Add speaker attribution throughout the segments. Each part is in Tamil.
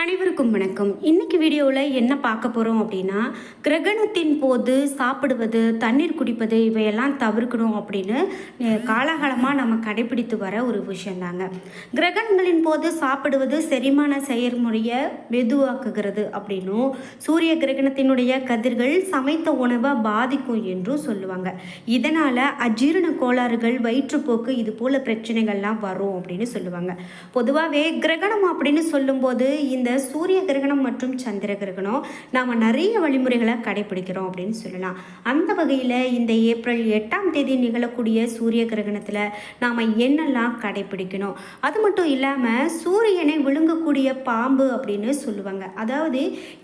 Speaker 1: அனைவருக்கும் வணக்கம். இன்னைக்கு வீடியோவில் என்ன பார்க்க போகிறோம் அப்படின்னா கிரகணத்தின் போது சாப்பிடுவது தண்ணீர் குடிப்பது இவையெல்லாம் தவிர்க்கணும் அப்படின்னு காலகாலமாக காலாகாலமாக நம்ம கடைபிடித்து வர ஒரு விஷயந்தாங்க. கிரகணங்களின் போது சாப்பிடுவது செரிமான செயல்முறையை மெதுவாக்குகிறது அப்படின்னும் சூரிய கிரகணத்தினுடைய கதிர்கள் சமைத்த உணவை பாதிக்கும் என்றும் சொல்லுவாங்க. இதனால் அஜீரண கோளாறுகள் வயிற்றுப்போக்கு இது போல் பிரச்சனைகள்லாம் வரும் அப்படின்னு சொல்லுவாங்க. பொதுவாகவே கிரகணம் அப்படின்னு சொல்லும்போது இந்த சூரிய கிரகணம் மற்றும் சந்திர கிரகணம் நாம் நிறைய வழிமுறைகளை கடைபிடிக்கிறோம் அப்படின்னு சொல்லலாம். அந்த வகையில் இந்த ஏப்ரல் எட்டாம் தேதி நிகழக்கூடிய சூரிய கிரகணத்தில் நாம் என்னெல்லாம் கடைபிடிக்கணும்? அது மட்டும் இல்லாமல் சூரியனை விழுங்கக்கூடிய பாம்பு அப்படின்னு சொல்லுவாங்க. அதாவது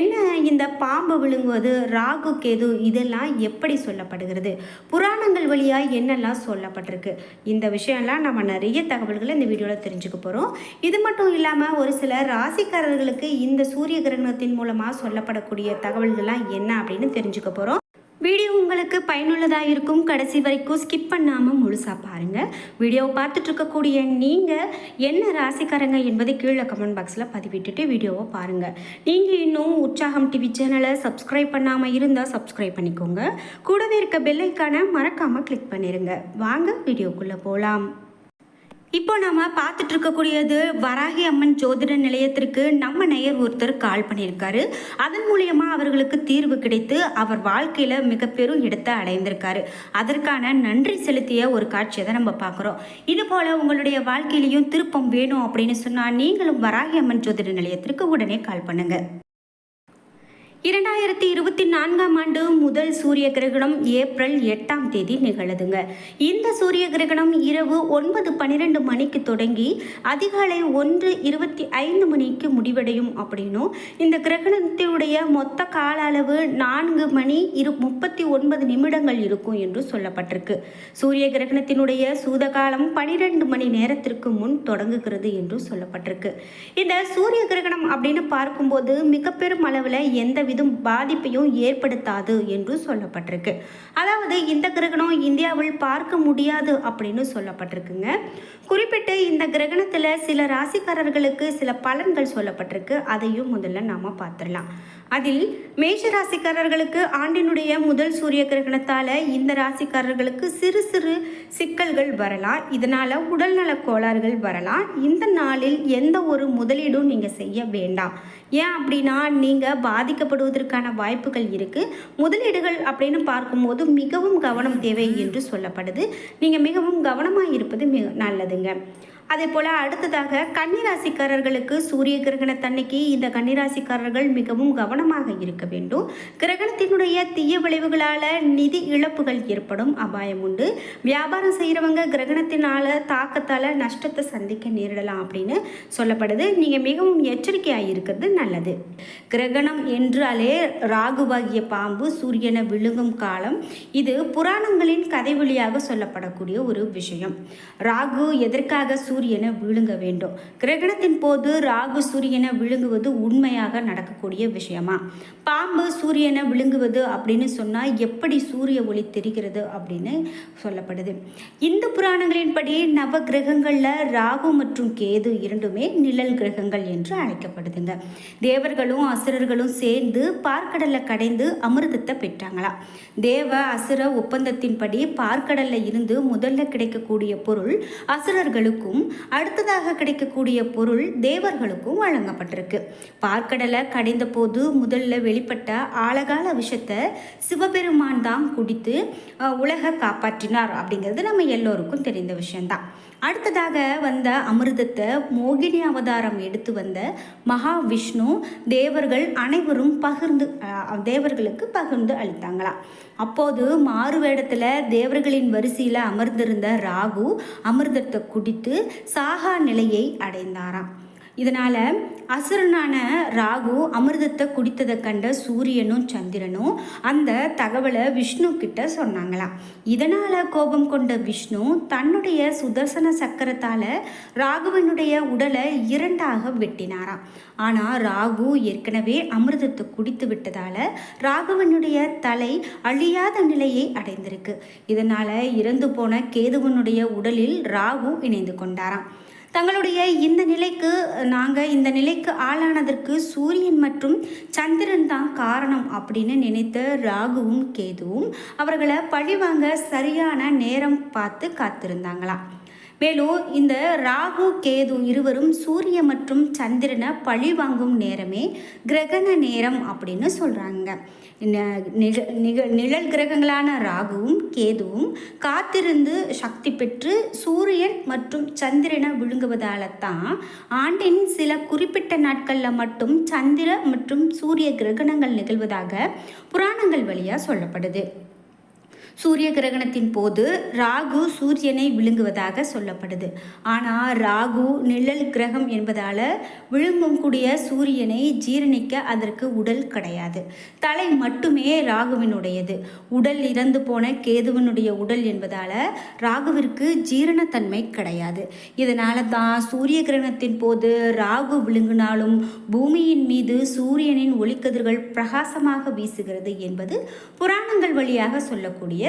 Speaker 1: என்ன இந்த பாம்பு விழுங்குவது? ராகு கேது இதெல்லாம் எப்படி சொல்லப்படுகிறது? புராணங்கள் வழியாக என்னெல்லாம் சொல்லப்பட்டிருக்கு? இந்த விஷயம்லாம் நம்ம நிறைய தகவல்களை இந்த வீடியோவில் தெரிஞ்சுக்க போகிறோம் இது மட்டும் இல்லாமல் ஒரு சில ராசிக்காரர்கள் ராசிக்காரர்களுக்கு இந்த சூரிய கிரகணத்தின் மூலமாக சொல்லப்படக்கூடிய தகவல்கள்லாம் என்ன அப்படின்னு தெரிஞ்சுக்க போகிறோம் வீடியோ உங்களுக்கு பயனுள்ளதாக இருக்கும். கடைசி வரைக்கும் ஸ்கிப் பண்ணாமல் முழுசாக பாருங்கள் வீடியோவை பார்த்துட்ருக்கக்கூடிய நீங்கள் என்ன ராசிக்காரங்க என்பதை கீழே கமெண்ட் பாக்ஸில் பதிவிட்டுட்டு வீடியோவை பாருங்கள் நீங்கள் இன்னும் உற்சாகம் டிவி சேனலை சப்ஸ்கிரைப் பண்ணாமல் இருந்தால் சப்ஸ்கிரைப் பண்ணிக்கோங்க. கூடவே இருக்க பெல்லைக்கான மறக்காமல் கிளிக் பண்ணிடுங்க வாங்க வீடியோக்குள்ளே போகலாம் இப்போ நாம பார்த்துட்டு இருக்கக்கூடியது வராகி அம்மன் ஜோதிட நிலையத்திற்கு நம்ம நேயர் ஒருத்தர் கால் பண்ணியிருக்காரு. அதன் மூலியமா அவர்களுக்கு தீர்வு கிடைத்து அவர் வாழ்க்கையில மிக பெரும் இடத்தை அடைந்திருக்காரு. அதற்கான நன்றி செலுத்திய ஒரு காட்சியை தான் நம்ம பார்க்குறோம். இது போல உங்களுடைய வாழ்க்கையிலையும் திருப்பம் வேணும் அப்படின்னு சொன்னா நீங்களும் வராகி அம்மன் ஜோதிட நிலையத்திற்கு உடனே கால் பண்ணுங்க. இரண்டாயிரத்தி இருபத்தி நான்காம் ஆண்டு முதல் சூரிய கிரகணம் ஏப்ரல் எட்டாம் தேதி நிகழுதுங்க. இந்த சூரிய கிரகணம் இரவு ஒன்பது பன்னிரெண்டு மணிக்கு தொடங்கி அதிகாலை ஒன்று இருபத்தி ஐந்து மணிக்கு முடிவடையும் அப்படின்னும் இந்த கிரகணத்தினுடைய மொத்த கால அளவு நான்கு மணி இரு முப்பத்தி ஒன்பது நிமிடங்கள் இருக்கும் என்று சொல்லப்பட்டிருக்கு. சூரிய கிரகணத்தினுடைய சூதகாலம் பனிரெண்டு மணி நேரத்திற்கு முன் தொடங்குகிறது என்று சொல்லப்பட்டிருக்கு. இந்த சூரிய கிரகணம் அப்படின்னு பார்க்கும்போது மிக பெரும் அளவில் எந்த விதம் பாதிப்பையும் ஏற்படுத்தாது என்று சொல்லப்பட்டிருக்கு. அதாவது இந்த கிரகணம் இந்தியாவில் பார்க்க முடியாது அப்படின்னு சொல்லப்பட்டிருக்குங்க. குறிப்பிட்டு இந்த கிரகணத்தில் சில ராசிக்காரர்களுக்கு சில பலன்கள் சொல்லப்பட்டிருக்கு. அதையும் முதல்ல நாம பார்த்துடலாம். அதில் மேஷ ராசிக்காரர்களுக்கு ஆண்டினுடைய முதல் சூரிய கிரகணத்தால் இந்த ராசிக்காரர்களுக்கு சிறு சிறு சிக்கல்கள் வரலாம். இதனால் உடல்நல கோளாறுகள் வரலாம். இந்த நாளில் எந்த ஒரு முதலீடும் நீங்கள் செய்ய வேண்டாம். ஏன் அப்படின்னா நீங்கள் பாதிக்கப்படுவதற்கான வாய்ப்புகள் இருக்குது முதலீடுகள் அப்படின்னு பார்க்கும்போது மிகவும் கவனம் தேவை என்று சொல்லப்படுது. நீங்கள் மிகவும் கவனமாக இருப்பது மிக நல்லதுங்க. அதே போல் அடுத்ததாக கன்னிராசிக்காரர்களுக்கு சூரிய கிரகணத்தன்னைக்கு இந்த கன்னிராசிக்காரர்கள் மிகவும் கவனமாக இருக்க வேண்டும். கிரகணத்தினுடைய தீய விளைவுகளால் நிதி இழப்புகள் ஏற்படும் அபாயம் உண்டு. வியாபாரம் செய்கிறவங்க கிரகணத்தினால தாக்கத்தால் நஷ்டத்தை சந்திக்க நேரிடலாம் அப்படின்னு சொல்லப்படுது. நீங்கள் மிகவும் எச்சரிக்கையாக இருக்கிறது நல்லது. கிரகணம் என்றாலே ராகுவாகிய பாம்பு சூரியனை விழுங்கும் காலம். இது புராணங்களின் கதை வழியாக சொல்லப்படக்கூடிய ஒரு விஷயம். ராகு எதற்காக சூரியனை விழுங்க வேண்டும். கிரகணத்தின் போது ராகு சூரியனை விழுங்குவது உண்மையாக நடக்கக்கூடிய விஷயமா? பாம்பு சூரியனை விழுங்குவது அப்படின்னு சொன்னால் எப்படி சூரிய ஒளி தெரிகிறது அப்படின்னு சொல்லப்படுது. இந்து புராணங்களின்படி நவ கிரகங்களில் ராகு மற்றும் கேது இரண்டுமே நிழல் கிரகங்கள் என்று அழைக்கப்படுதுங்க. தேவர்களும் அசுரர்களும் சேர்ந்து பார்க்கடலை கடைந்து அமிர்தத்தை பெற்றாங்களாம் தேவ அசுர ஒப்பந்தத்தின்படி பார்க்கடல்ல இருந்து முதல்ல கிடைக்கக்கூடிய பொருள் அசுரர்களுக்கும் அடுத்ததாக கிடைக்கக்கூடிய பொருள் தேவர்களுக்கும் வழங்கப்பட்டிருக்கு. பார்க்கடலை கடைந்த போது முதல்ல வெளிப்பட்ட ஆழகால விஷத்தை சிவபெருமான் தான் குடித்து உலக காப்பாற்றினார். அப்படிங்கிறது நம்ம எல்லோருக்கும் தெரிந்த விஷயம்தான். அடுத்ததாக வந்த அமிர்தத்தை மோகினி அவதாரம் எடுத்து வந்த மகாவிஷ்ணு தேவர்கள் அனைவரும் பகிர்ந்து தேவர்களுக்கு பகிர்ந்து அளித்தாங்களாம் அப்போது மாறுவேடத்தில் தேவர்களின் வரிசையில் அமர்ந்திருந்த ராகு அமிர்தத்தை குடித்து சாகா நிலையை அடைந்தாராம். இதனால் அசுரனான ராகு அமிர்தத்தை குடித்ததை கண்ட சூரியனும் சந்திரனும் அந்த தகவலை விஷ்ணு கிட்ட சொன்னாங்களாம். இதனால் கோபம் கொண்ட விஷ்ணு தன்னுடைய சுதர்சன சக்கரத்தால் ராகுவனுடைய உடலை இரண்டாக வெட்டினாராம். ஆனால் ராகு ஏற்கனவே அமிர்தத்தை குடித்து விட்டதால் ராகவனுடைய தலை அழியாத நிலையை அடைந்திருக்கு. இதனால் இறந்து போன கேதுவனுடைய உடலில் ராகு இணைந்து கொண்டாராம். தங்களுடைய இந்த நிலைக்கு நாங்கள் இந்த நிலைக்கு ஆளானதற்கு சூரியன் மற்றும் சந்திரன் தான் காரணம் அப்படின்னு நினைத்த ராகுவும் கேதுவும் அவர்களை பழிவாங்க சரியான நேரம் பார்த்து காத்திருந்தாங்களாம். மேலும் இந்த ராகு கேது இருவரும் சூரிய மற்றும் சந்திரனை பழி வாங்கும் நேரமே கிரகண நேரம் அப்படின்னு சொல்கிறாங்க நிழல் கிரகங்களான ராகுவும் கேதுவும் காத்திருந்து சக்தி பெற்று சூரியன் மற்றும் சந்திரனை விழுங்குவதால தான் ஆண்டின் சில குறிப்பிட்ட நாட்களில் மட்டும் சந்திர மற்றும் சூரிய கிரகணங்கள் நிகழ்வதாக புராணங்கள் வழியாக சொல்லப்படுது. சூரிய கிரகணத்தின் போது ராகு சூரியனை விழுங்குவதாக சொல்லப்படுது. ஆனால் ராகு நிழல் கிரகம் என்பதால் விழுங்கக்கூடிய சூரியனை ஜீரணிக்க அதற்கு உடல் கிடையாது. தலை மட்டுமே ராகுவினுடையது. உடல் இறந்து போன கேதுவனுடைய உடல் என்பதால் ராகுவிற்கு ஜீரணத்தன்மை கிடையாது. இதனால தான் சூரிய கிரகணத்தின் போது ராகு விழுங்கினாலும் பூமியின் மீது சூரியனின் ஒளிக்கதிர்கள் பிரகாசமாக வீசுகிறது என்பது புராணங்கள் வழியாக சொல்லக்கூடிய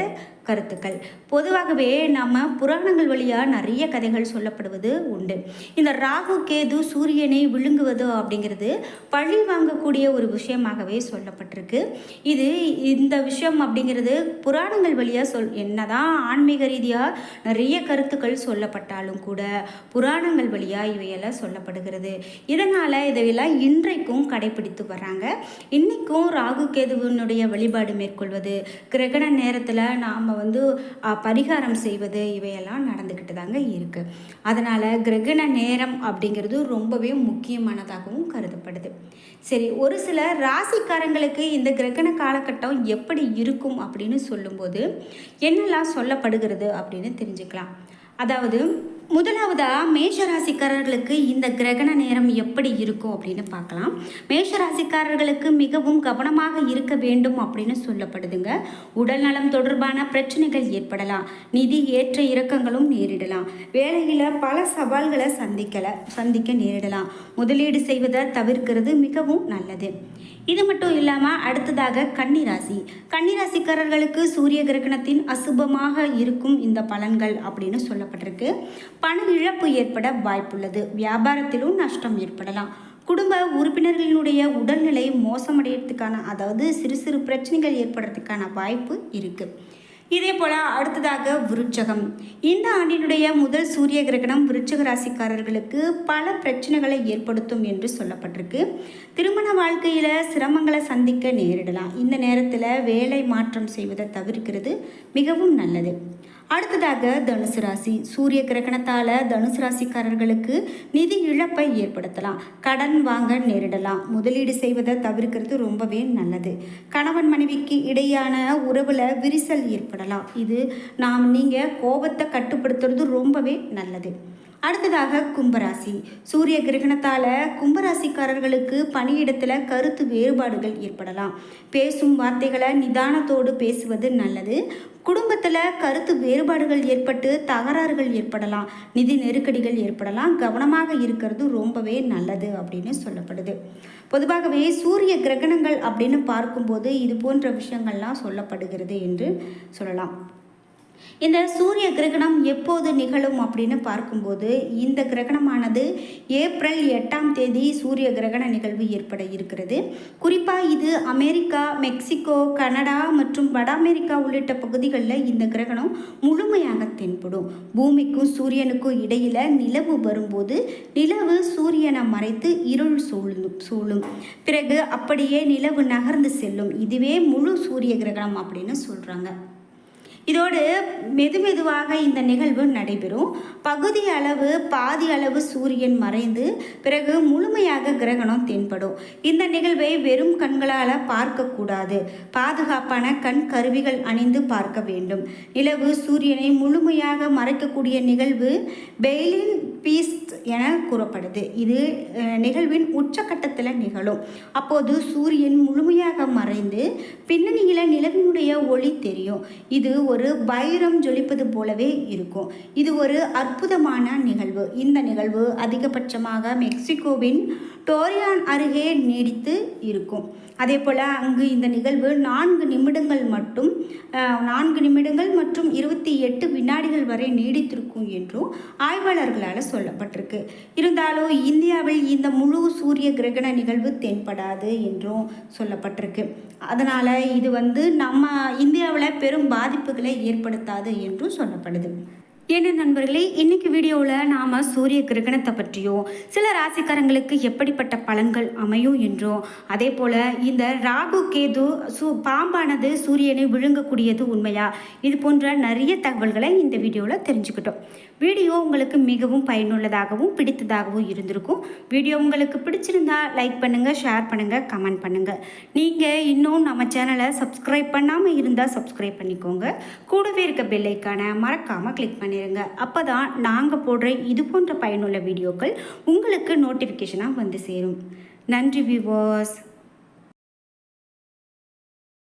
Speaker 1: கருத்துக்கள். பொதுவாகவே நம்ம புராணங்கள் வழியாக நிறைய கதைகள் சொல்லப்படுவது உண்டு. இந்த ராகு கேது சூரியனை விழுங்குவது அப்படிங்கிறது பழி வாங்கக்கூடிய ஒரு விஷயமாகவே சொல்லப்பட்டிருக்கு. இது இந்த விஷயம் அப்படிங்கிறது புராணங்கள் வழியாக சொல் என்னதான் ஆன்மீக ரீதியாக நிறைய கருத்துக்கள் சொல்லப்பட்டாலும் கூட புராணங்கள் வழியாக இவையெல்லாம் சொல்லப்படுகிறது. இதனால் இதையெல்லாம் இன்றைக்கும் கடைபிடித்து வராங்க இன்றைக்கும் ராகு கேதுவினுடைய வழிபாடு மேற்கொள்வது கிரகண நேரத்தில் நாம் வந்து பரிகாரம் செய்வது இவையெல்லாம் நடந்துக்கிட்டு தாங்க இருக்குது அதனால் கிரகண நேரம் அப்படிங்கிறது ரொம்பவே முக்கியமானதாகவும் கருதப்படுது. சரி ஒரு சில ராசிக்காரங்களுக்கு இந்த கிரகண காலகட்டம் எப்படி இருக்கும் அப்படின்னு சொல்லும்போது என்னெல்லாம் சொல்லப்படுகிறது அப்படின்னு தெரிஞ்சுக்கலாம். அதாவது முதலாவதாக மேஷராசிக்காரர்களுக்கு இந்த கிரகண நேரம் எப்படி இருக்கும் அப்படின்னு பார்க்கலாம். மேஷராசிக்காரர்களுக்கு மிகவும் கவனமாக இருக்க வேண்டும் அப்படின்னு சொல்லப்படுதுங்க. உடல் நலம் தொடர்பான பிரச்சனைகள் ஏற்படலாம். நிதி ஏற்ற இறக்கங்களும் நேரிடலாம். வேலையில் பல சவால்களை சந்திக்கலை சந்திக்க நேரிடலாம். முதலீடு செய்வதை தவிர்க்கிறது மிகவும் நல்லது. இது மட்டும் இல்லாமல் அடுத்ததாக கன்னிராசி. கன்னிராசிக்காரர்களுக்கு சூரிய கிரகணத்தின் அசுபமாக இருக்கும் இந்த பலன்கள் அப்படின்னு சொல்லப்பட்டிருக்கு. பண இழப்பு ஏற்பட வாய்ப்புள்ளது. வியாபாரத்திலும் நஷ்டம் ஏற்படலாம். குடும்ப உறுப்பினர்களினுடைய உடல்நிலை மோசமடைகிறதுக்கான அதாவது சிறு சிறு பிரச்சனைகள் ஏற்படுறதுக்கான வாய்ப்பு இருக்குது இதே போல் அடுத்ததாக விருச்சகம். இந்த ஆண்டினுடைய முதல் சூரிய கிரகணம் விருச்சக ராசிக்காரர்களுக்கு பல பிரச்சனைகளை ஏற்படுத்தும் என்று சொல்லப்பட்டிருக்கு. திருமண வாழ்க்கையில் சிரமங்களை சந்திக்க நேரிடலாம். இந்த நேரத்தில் வேலை மாற்றம் செய்வதை தவிர்க்கிறது மிகவும் நல்லது. அடுத்ததாக தனுசு ராசி. சூரிய கிரகணத்தால் தனுசு ராசிக்காரர்களுக்கு நிதி இழப்பை ஏற்படுத்தலாம். கடன் வாங்க நேரிடலாம். முதலீடு செய்வதை தவிர்க்கிறது ரொம்பவே நல்லது. கணவன் மனைவிக்கு இடையான உறவில் விரிசல் ஏற்படலாம். இது நாம் நீங்கள் கோபத்தை கட்டுப்படுத்துறது ரொம்பவே நல்லது. அடுத்ததாக கும்பராசி. சூரிய கிரகணத்தால் கும்பராசிக்காரர்களுக்கு பணியிடத்தில் கருத்து வேறுபாடுகள் ஏற்படலாம். பேசும் வார்த்தைகளை நிதானத்தோடு பேசுவது நல்லது. குடும்பத்தில் கருத்து வேறுபாடுகள் ஏற்பட்டு தகராறுகள் ஏற்படலாம். நிதி நெருக்கடிகள் ஏற்படலாம். கவனமாக இருக்கிறது ரொம்பவே நல்லது அப்படின்னு சொல்லப்படுது. பொதுவாகவே சூரிய கிரகணங்கள் அப்படின்னு பார்க்கும்போது இது போன்ற விஷயங்கள்லாம் சொல்லப்படுகிறது என்று சொல்லலாம். இந்த சூரிய கிரகணம் எப்போது நிகழும் அப்படின்னு பார்க்கும்போது இந்த கிரகணமானது ஏப்ரல் எட்டாம் தேதி சூரிய கிரகண நிகழ்வு ஏற்பட இருக்கிறது. குறிப்பாக இது அமெரிக்கா மெக்சிகோ கனடா மற்றும் வட அமெரிக்கா உள்ளிட்ட பகுதிகளில் இந்த கிரகணம் முழுமையாக தென்படும். பூமிக்கும் சூரியனுக்கும் இடையில் நிலவு வரும்போது நிலவு சூரியனை மறைத்து இருள் சூழும் சூழும். பிறகு அப்படியே நிலவு நகர்ந்து செல்லும். இதுவே முழு சூரிய கிரகணம் அப்படின்னு சொல்கிறாங்க இதோடு மெது மெதுவாக இந்த நிகழ்வு நடைபெறும். பகுதி அளவு பாதி அளவு சூரியன் மறைந்து பிறகு முழுமையாக கிரகணம் தென்படும். இந்த நிகழ்வை வெறும் கண்களால் பார்க்கக்கூடாது பாதுகாப்பான கண் கருவிகள் அணிந்து பார்க்க வேண்டும். நிலவு சூரியனை முழுமையாக மறைக்கக்கூடிய நிகழ்வு பெய்லின் பீஸ்ட் என கூறப்படுது. இது நிகழ்வின் உச்சக்கட்டத்தில் நிகழும். அப்போது சூரியன் முழுமையாக மறைந்து பின்னணியில் நிலவினுடைய ஒளி தெரியும். இது ஒரு ஒரு பைரம் ஜொலிப்பது போலவே இருக்கும். இது ஒரு அற்புதமான நிகழ்வு. இந்த நிகழ்வு அதிகபட்சமாக மெக்சிகோவின் டோரியான் அருகே நீடித்து இருக்கும். அதே போல் அங்கு இந்த நிகழ்வு நான்கு நிமிடங்கள் மட்டும் நான்கு நிமிடங்கள் மற்றும் இருபத்தி எட்டு வினாடிகள் வரை நீடித்திருக்கும் என்றும் ஆய்வாளர்களால் சொல்லப்பட்டிருக்கு. இருந்தாலும் இந்தியாவில் இந்த முழு சூரிய கிரகண நிகழ்வு தென்படாது என்றும் சொல்லப்பட்டிருக்கு. அதனால் இது வந்து நம்ம இந்தியாவில் பெரும் பாதிப்புகளை ஏற்படுத்தாது என்றும் சொல்லப்படுது. என்ன நண்பர்களே இன்னைக்கு வீடியோவில் நாம் சூரிய கிரகணத்தை பற்றியும் சில ராசிக்காரங்களுக்கு எப்படிப்பட்ட பலன்கள் அமையும் என்றும் அதே போல் இந்த ராகு கேது சூ பாம்பானது சூரியனை விழுங்கக்கூடியது உண்மையா? இது போன்ற நிறைய தகவல்களை இந்த வீடியோவில் தெரிஞ்சுக்கிட்டோம். வீடியோ உங்களுக்கு மிகவும் பயனுள்ளதாகவும் பிடித்ததாகவும் இருந்திருக்கும். வீடியோ உங்களுக்கு பிடிச்சிருந்தா லைக் பண்ணுங்கள் ஷேர் பண்ணுங்கள் கமெண்ட் பண்ணுங்கள் நீங்கள் இன்னும் நம்ம சேனலை சப்ஸ்கிரைப் பண்ணாமல் இருந்தால் சப்ஸ்கிரைப் பண்ணிக்கோங்க. கூடவே இருக்க பெல்லைக்கான மறக்காமல் கிளிக் பண்ணிடுங்க அப்போ தான் நாங்கள் போடுற இது போன்ற பயனுள்ள வீடியோக்கள் உங்களுக்கு நோட்டிஃபிகேஷனாக வந்து சேரும். நன்றி விவாஸ்